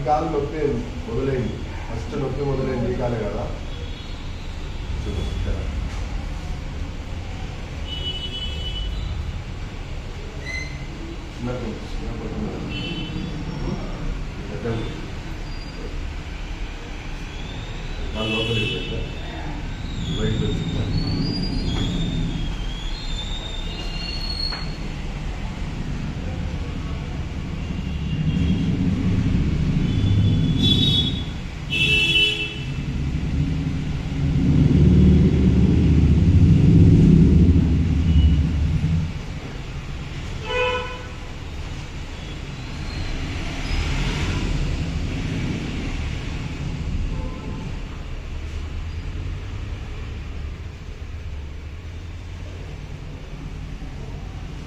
కాలు నొప్పి మొదలైంది. ఫస్ట్ నొప్పి మొదలైంది ఈ కాలే కదా. చూడు చిన్న చిన్న లోపలికి బయటకు వచ్చిందా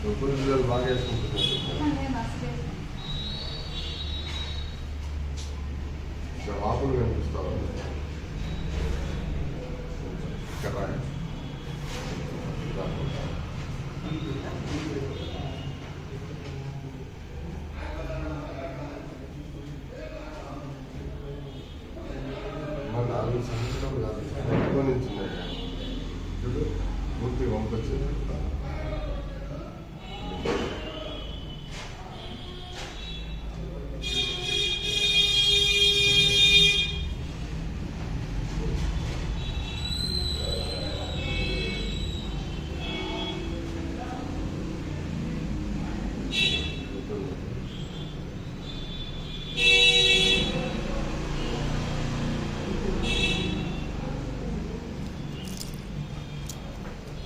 ఎప్పుడు పిల్లలు బాగా వేసుకుంటున్నారు వాపులు నాలుగు సంవత్సరాలు కాదు. ఎక్కువ నుంచి చూడు పూర్తి పంపొచ్చేది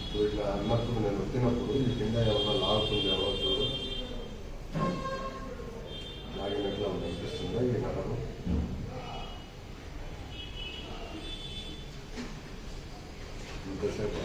ಸೊ ಇಲ್ಲ ಅನ್ನಕ್ಕೂ ನಾನು ಹೊತ್ತಿನಕ್ಕೂ ಇಲ್ಲಿ ತಿಂಡ ಯಾವಾಗ ಲಾಕ್ಕೊಂಡು ಯಾವತ್ತು ನಾಗಿನಕ್ಕೆ ಅವ್ನು ಇಂಟ್ರೆಸ್ಟಿಂದ ಈಗ ನಾನು ಇಂತಸೇಪ